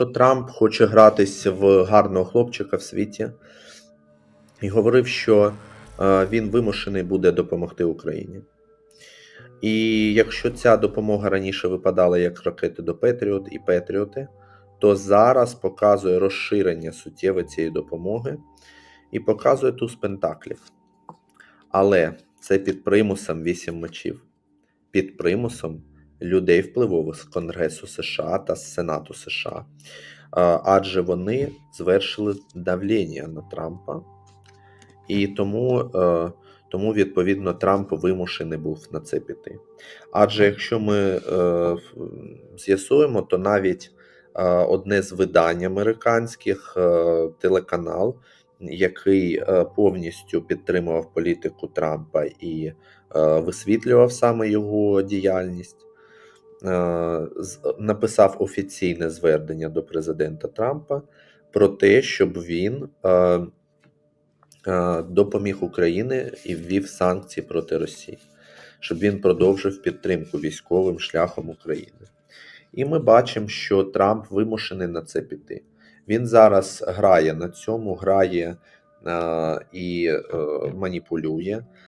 що Трамп хоче гратися в гарного хлопчика в світі і говорив, що е, він вимушений буде допомогти Україні. І якщо ця допомога раніше випадала як ракети до Петріот і Петріоти, то зараз показує розширення суттєве цієї допомоги і показує туз пентаклів. Але це під примусом вісім мечів, під примусом людей впливових з Конгресу США та Сенату США. Адже вони звершили давлення на Трампа, і тому, е, тому відповідно Трамп вимушений був на це піти. Адже якщо ми е, з'ясуємо, то навіть е, одне з видань американських телеканал, який повністю підтримував політику Трампа і висвітлював саме його діяльність, написав офіційне звернення до президента Трампа про те, щоб він е, е, допоміг Україні і ввів санкції проти Росії, щоб він продовжив підтримку військовим шляхом України. І ми бачимо, що Трамп вимушений на це піти. Він зараз грає на цьому, грає е, і е, маніпулює.